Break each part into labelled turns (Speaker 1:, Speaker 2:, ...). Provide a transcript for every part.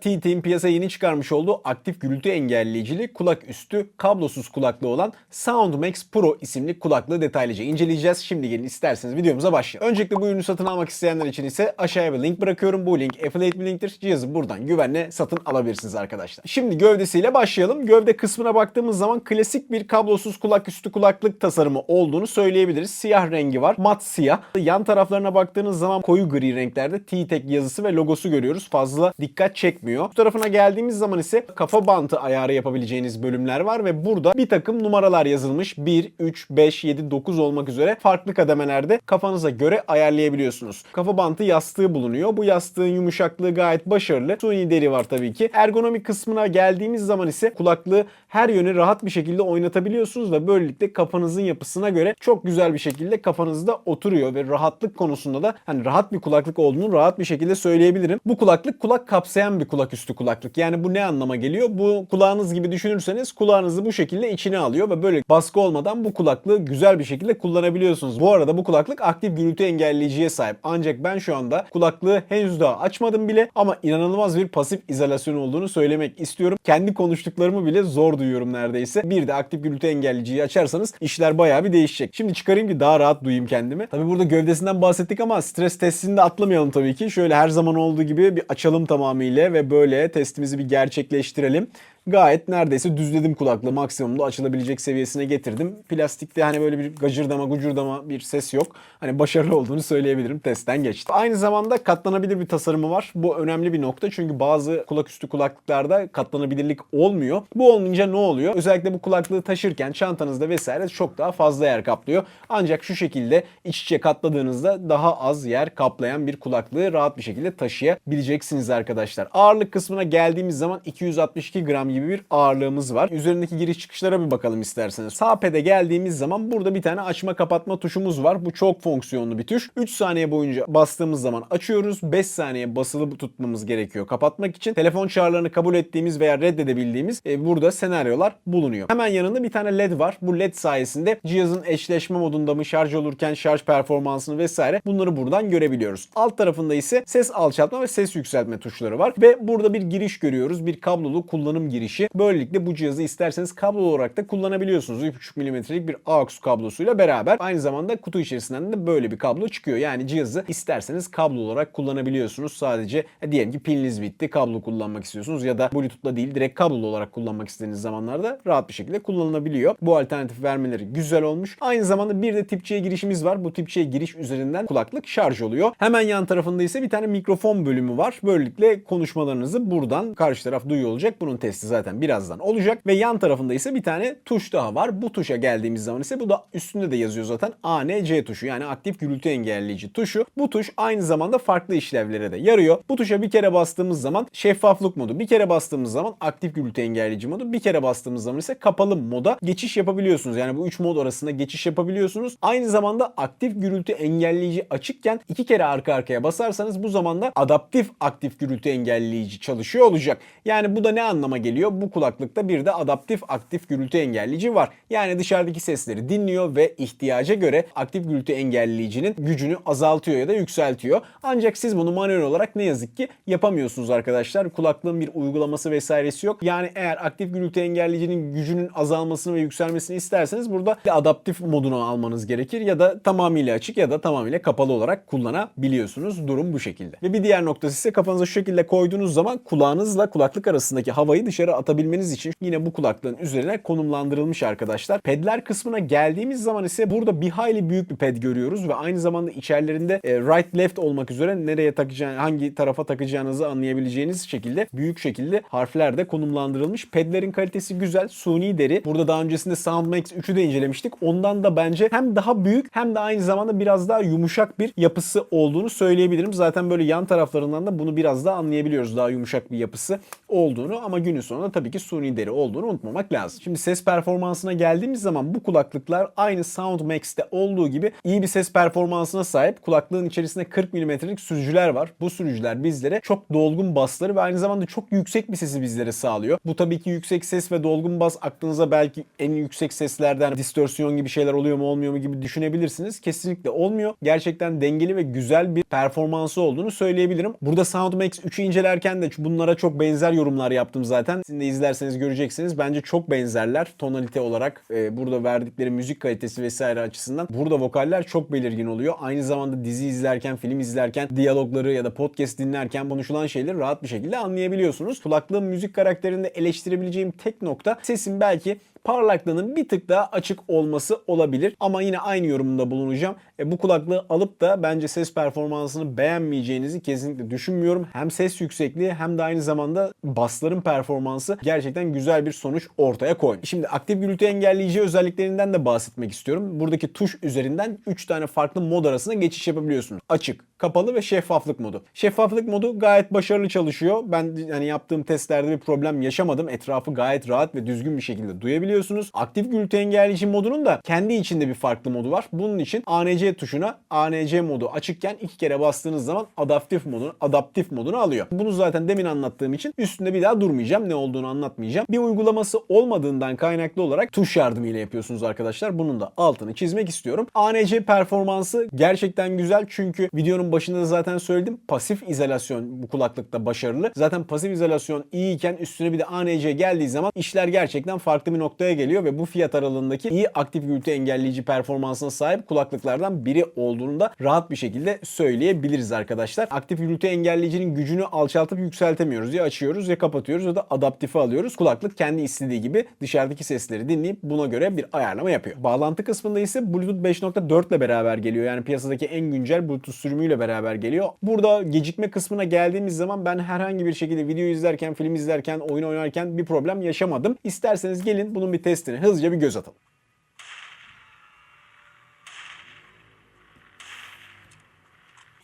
Speaker 1: TT'in piyasaya yeni çıkarmış olduğu aktif gürültü engelleyicili kulak üstü kablosuz kulaklığı olan SoundMax Pro isimli kulaklığı detaylıca inceleyeceğiz. Şimdi gelin isterseniz videomuza başlayalım. Öncelikle bu ürünü satın almak isteyenler için ise aşağıya bir link bırakıyorum. Bu link affiliate bir linktir. Cihazı buradan güvenle satın alabilirsiniz arkadaşlar. Şimdi gövdesiyle başlayalım. Gövde kısmına baktığımız zaman klasik bir kablosuz kulak üstü kulaklık tasarımı olduğunu söyleyebiliriz. Siyah rengi var. Mat siyah. Yan taraflarına baktığınız zaman koyu gri renklerde T-Tek yazısı ve logosu görüyoruz. Fazla dikkat çekmiyor. Bu tarafına geldiğimiz zaman ise kafa bantı ayarı yapabileceğiniz bölümler var ve burada bir takım numaralar yazılmış. 1, 3, 5, 7, 9 olmak üzere farklı kademelerde kafanıza göre ayarlayabiliyorsunuz. Kafa bantı yastığı bulunuyor. Bu yastığın yumuşaklığı gayet başarılı. Suni deri var tabii ki. Ergonomi kısmına geldiğimiz zaman ise kulaklığı her yöne rahat bir şekilde oynatabiliyorsunuz ve böylelikle kafanızın yapısına göre çok güzel bir şekilde kafanızda oturuyor ve rahatlık konusunda da hani rahat bir kulaklık olduğunu rahat bir şekilde söyleyebilirim. Bu kulaklık kulak kapsayan bir kulak üstü kulaklık. Yani bu ne anlama geliyor? Bu kulağınız gibi düşünürseniz kulağınızı bu şekilde içine alıyor ve böyle baskı olmadan bu kulaklığı güzel bir şekilde kullanabiliyorsunuz. Bu arada bu kulaklık aktif gürültü engelleyiciye sahip. Ancak ben şu anda kulaklığı henüz daha açmadım bile ama inanılmaz bir pasif izolasyon olduğunu söylemek istiyorum. Kendi konuştuklarımı bile zor duyuyorum neredeyse. Bir de aktif gürültü engelleyiciyi açarsanız işler bayağı bir değişecek. Şimdi çıkarayım ki daha rahat duyayım kendimi. Tabi burada gövdesinden bahsettik ama stres testini de atlamayalım tabii ki. Şöyle her zaman olduğu gibi bir açalım tamamıyla ve böyle testimizi bir gerçekleştirelim gayet neredeyse düzledim kulaklığı maksimumda açılabilecek seviyesine getirdim. Plastikte hani böyle bir gacırdama gucurdama bir ses yok. Hani başarılı olduğunu söyleyebilirim. Testten geçti. Aynı zamanda katlanabilir bir tasarımı var. Bu önemli bir nokta çünkü bazı kulak üstü kulaklıklarda katlanabilirlik olmuyor. Bu olmayınca ne oluyor? Özellikle bu kulaklığı taşırken çantanızda vesaire çok daha fazla yer kaplıyor. Ancak şu şekilde iç içe katladığınızda daha az yer kaplayan bir kulaklığı rahat bir şekilde taşıyabileceksiniz arkadaşlar. Ağırlık kısmına geldiğimiz zaman 262 gram gibi bir ağırlığımız var. Üzerindeki giriş çıkışlara bir bakalım isterseniz. Sağ pede geldiğimiz zaman burada bir tane açma kapatma tuşumuz var. Bu çok fonksiyonlu bir tuş. 3 saniye boyunca bastığımız zaman açıyoruz. 5 saniye basılı tutmamız gerekiyor kapatmak için. Telefon çağrılarını kabul ettiğimiz veya reddedebildiğimiz e, burada senaryolar bulunuyor. Hemen yanında bir tane led var. Bu led sayesinde cihazın eşleşme modunda mı şarj olurken şarj performansını vesaire bunları buradan görebiliyoruz. Alt tarafında ise ses alçaltma ve ses yükseltme tuşları var ve burada bir giriş görüyoruz. Bir kablolu kullanım girişi. Böylelikle bu cihazı isterseniz kablo olarak da kullanabiliyorsunuz. 3.5 mm'lik bir AUX kablosuyla beraber. Aynı zamanda kutu içerisinden de böyle bir kablo çıkıyor. Yani cihazı isterseniz kablo olarak kullanabiliyorsunuz. Sadece e, diyelim ki piliniz bitti, kablo kullanmak istiyorsunuz ya da Bluetooth'la değil direkt kablolu olarak kullanmak istediğiniz zamanlarda rahat bir şekilde kullanılabiliyor. Bu alternatif vermeleri güzel olmuş. Aynı zamanda bir de tip C girişimiz var. Bu tip C giriş üzerinden kulaklık şarj oluyor. Hemen yan tarafında ise bir tane mikrofon bölümü var. Böylelikle konuşmalarınızı buradan karşı taraf duyuyor olacak. Bunun testi zaten birazdan olacak ve yan tarafında ise bir tane tuş daha var. Bu tuşa geldiğimiz zaman ise bu da üstünde de yazıyor zaten ANC tuşu yani aktif gürültü engelleyici tuşu. Bu tuş aynı zamanda farklı işlevlere de yarıyor. Bu tuşa bir kere bastığımız zaman şeffaflık modu, bir kere bastığımız zaman aktif gürültü engelleyici modu, bir kere bastığımız zaman ise kapalı moda geçiş yapabiliyorsunuz. Yani bu üç mod arasında geçiş yapabiliyorsunuz. Aynı zamanda aktif gürültü engelleyici açıkken iki kere arka arkaya basarsanız bu zamanda adaptif aktif gürültü engelleyici çalışıyor olacak. Yani bu da ne anlama geliyor? Bu kulaklıkta bir de adaptif aktif gürültü engelleyici var. Yani dışarıdaki sesleri dinliyor ve ihtiyaca göre aktif gürültü engelleyicinin gücünü azaltıyor ya da yükseltiyor. Ancak siz bunu manuel olarak ne yazık ki yapamıyorsunuz arkadaşlar. Kulaklığın bir uygulaması vesairesi yok. Yani eğer aktif gürültü engelleyicinin gücünün azalmasını ve yükselmesini isterseniz burada adaptif modunu almanız gerekir ya da tamamıyla açık ya da tamamıyla kapalı olarak kullanabiliyorsunuz. Durum bu şekilde. Ve bir diğer noktası ise kafanıza şu şekilde koyduğunuz zaman kulağınızla kulaklık arasındaki havayı dışarı atabilmeniz için yine bu kulaklığın üzerine konumlandırılmış arkadaşlar. Pedler kısmına geldiğimiz zaman ise burada bir hayli büyük bir ped görüyoruz ve aynı zamanda içerilerinde e, right left olmak üzere nereye takacağını, hangi tarafa takacağınızı anlayabileceğiniz şekilde büyük şekilde harfler de konumlandırılmış. Pedlerin kalitesi güzel. Suni deri. Burada daha öncesinde SoundMax 3'ü de incelemiştik. Ondan da bence hem daha büyük hem de aynı zamanda biraz daha yumuşak bir yapısı olduğunu söyleyebilirim. Zaten böyle yan taraflarından da bunu biraz daha anlayabiliyoruz. Daha yumuşak bir yapısı olduğunu ama günün sonunda zamanda tabii ki suni deri olduğunu unutmamak lazım. Şimdi ses performansına geldiğimiz zaman bu kulaklıklar aynı SoundMax'te olduğu gibi iyi bir ses performansına sahip. Kulaklığın içerisinde 40 mm'lik sürücüler var. Bu sürücüler bizlere çok dolgun basları ve aynı zamanda çok yüksek bir sesi bizlere sağlıyor. Bu tabii ki yüksek ses ve dolgun bas aklınıza belki en yüksek seslerden distorsiyon gibi şeyler oluyor mu olmuyor mu gibi düşünebilirsiniz. Kesinlikle olmuyor. Gerçekten dengeli ve güzel bir performansı olduğunu söyleyebilirim. Burada SoundMax 3'ü incelerken de bunlara çok benzer yorumlar yaptım zaten. Sizin de izlerseniz göreceksiniz. Bence çok benzerler tonalite olarak. e, burada verdikleri müzik kalitesi vesaire açısından. Burada vokaller çok belirgin oluyor. Aynı zamanda dizi izlerken, film izlerken, diyalogları ya da podcast dinlerken konuşulan şeyleri rahat bir şekilde anlayabiliyorsunuz. Kulaklığın müzik karakterinde eleştirebileceğim tek nokta sesin belki parlaklığının bir tık daha açık olması olabilir. Ama yine aynı yorumunda bulunacağım. E, bu kulaklığı alıp da bence ses performansını beğenmeyeceğinizi kesinlikle düşünmüyorum. Hem ses yüksekliği hem de aynı zamanda basların performansı gerçekten güzel bir sonuç ortaya koymuş. Şimdi aktif gürültü engelleyici özelliklerinden de bahsetmek istiyorum. Buradaki tuş üzerinden 3 tane farklı mod arasında geçiş yapabiliyorsunuz. Açık, kapalı ve şeffaflık modu. Şeffaflık modu gayet başarılı çalışıyor. Ben hani yaptığım testlerde bir problem yaşamadım. Etrafı gayet rahat ve düzgün bir şekilde duyabiliyorsunuz. Aktif gürültü engelleyici modunun da kendi içinde bir farklı modu var. Bunun için ANC tuşuna ANC modu açıkken iki kere bastığınız zaman adaptif modunu, adaptif modunu alıyor. Bunu zaten demin anlattığım için üstünde bir daha durmayacağım. Ne olduğunu anlatmayacağım. Bir uygulaması olmadığından kaynaklı olarak tuş yardımıyla yapıyorsunuz arkadaşlar. Bunun da altını çizmek istiyorum. ANC performansı gerçekten güzel çünkü videonun başında da zaten söyledim. Pasif izolasyon bu kulaklıkta başarılı. Zaten pasif izolasyon iyiyken üstüne bir de ANC geldiği zaman işler gerçekten farklı bir noktaya geliyor ve bu fiyat aralığındaki iyi aktif gürültü engelleyici performansına sahip kulaklıklardan biri olduğunu da rahat bir şekilde söyleyebiliriz arkadaşlar. Aktif gürültü engelleyicinin gücünü alçaltıp yükseltemiyoruz. Ya açıyoruz ya kapatıyoruz ya da adaptife alıyoruz. Kulaklık kendi istediği gibi dışarıdaki sesleri dinleyip buna göre bir ayarlama yapıyor. Bağlantı kısmında ise Bluetooth 5.4 ile beraber geliyor. Yani piyasadaki en güncel Bluetooth sürümüyle beraber geliyor. Burada gecikme kısmına geldiğimiz zaman ben herhangi bir şekilde video izlerken, film izlerken, oyun oynarken bir problem yaşamadım. İsterseniz gelin bunun bir testini hızlıca bir göz atalım.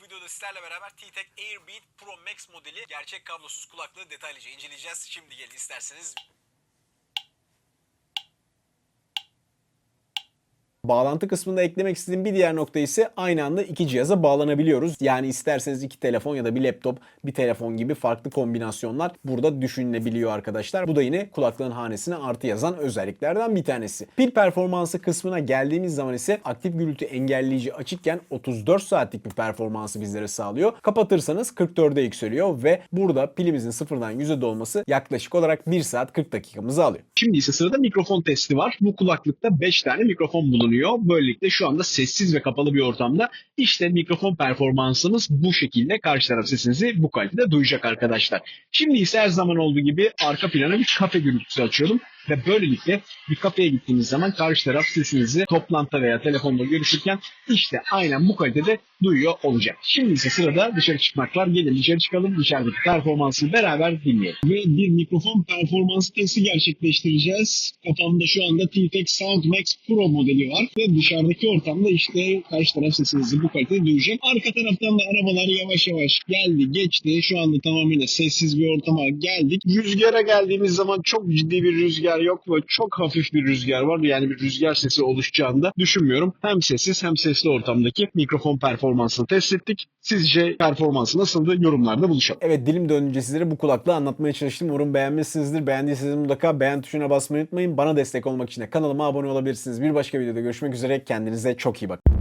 Speaker 1: Bu videoda sizlerle beraber T-Tech Airbeat Pro Max modeli gerçek kablosuz kulaklığı detaylıca inceleyeceğiz. Şimdi gelin isterseniz Bağlantı kısmında eklemek istediğim bir diğer nokta ise aynı anda iki cihaza bağlanabiliyoruz. Yani isterseniz iki telefon ya da bir laptop, bir telefon gibi farklı kombinasyonlar burada düşünülebiliyor arkadaşlar. Bu da yine kulaklığın hanesine artı yazan özelliklerden bir tanesi. Pil performansı kısmına geldiğimiz zaman ise aktif gürültü engelleyici açıkken 34 saatlik bir performansı bizlere sağlıyor. Kapatırsanız 44'e yükseliyor ve burada pilimizin sıfırdan %'de dolması yaklaşık olarak 1 saat 40 dakikamızı alıyor.
Speaker 2: Şimdi ise sırada mikrofon testi var. Bu kulaklıkta 5 tane mikrofon bulunuyor. Böylelikle şu anda sessiz ve kapalı bir ortamda işte mikrofon performansımız bu şekilde karşı taraf sesinizi bu kalitede duyacak arkadaşlar. Şimdi ise her zaman olduğu gibi arka plana bir kafe gürültüsü açıyorum ve böylelikle bir kafeye gittiğiniz zaman karşı taraf sesinizi toplantıda veya telefonda görüşürken işte aynen bu kalitede duyuyor olacak. Şimdi ise sırada dışarı çıkmak var. Gelin dışarı çıkalım. Dışarıdaki performansı beraber dinleyelim. Ve bir mikrofon performans testi gerçekleştireceğiz. Kafamda şu anda T-Tech SoundMax Pro modeli var. Ve dışarıdaki ortamda işte karşı taraf sesinizi bu kalitede duyacak. Arka taraftan da arabalar yavaş yavaş geldi geçti. Şu anda tamamıyla sessiz bir ortama geldik. Rüzgara geldiğimiz zaman çok ciddi bir rüzgar yok ve çok hafif bir rüzgar var. Yani bir rüzgar sesi oluşacağını da düşünmüyorum. Hem sessiz hem sesli ortamdaki mikrofon performansını test ettik. Sizce performansı nasıldı? Yorumlarda buluşalım.
Speaker 1: Evet dilim dönünce sizlere bu kulaklığı anlatmaya çalıştım. Umarım beğenmişsinizdir. Beğendiyseniz mutlaka beğen tuşuna basmayı unutmayın. Bana destek olmak için de kanalıma abone olabilirsiniz. Bir başka videoda görüşmek üzere. Kendinize çok iyi bakın.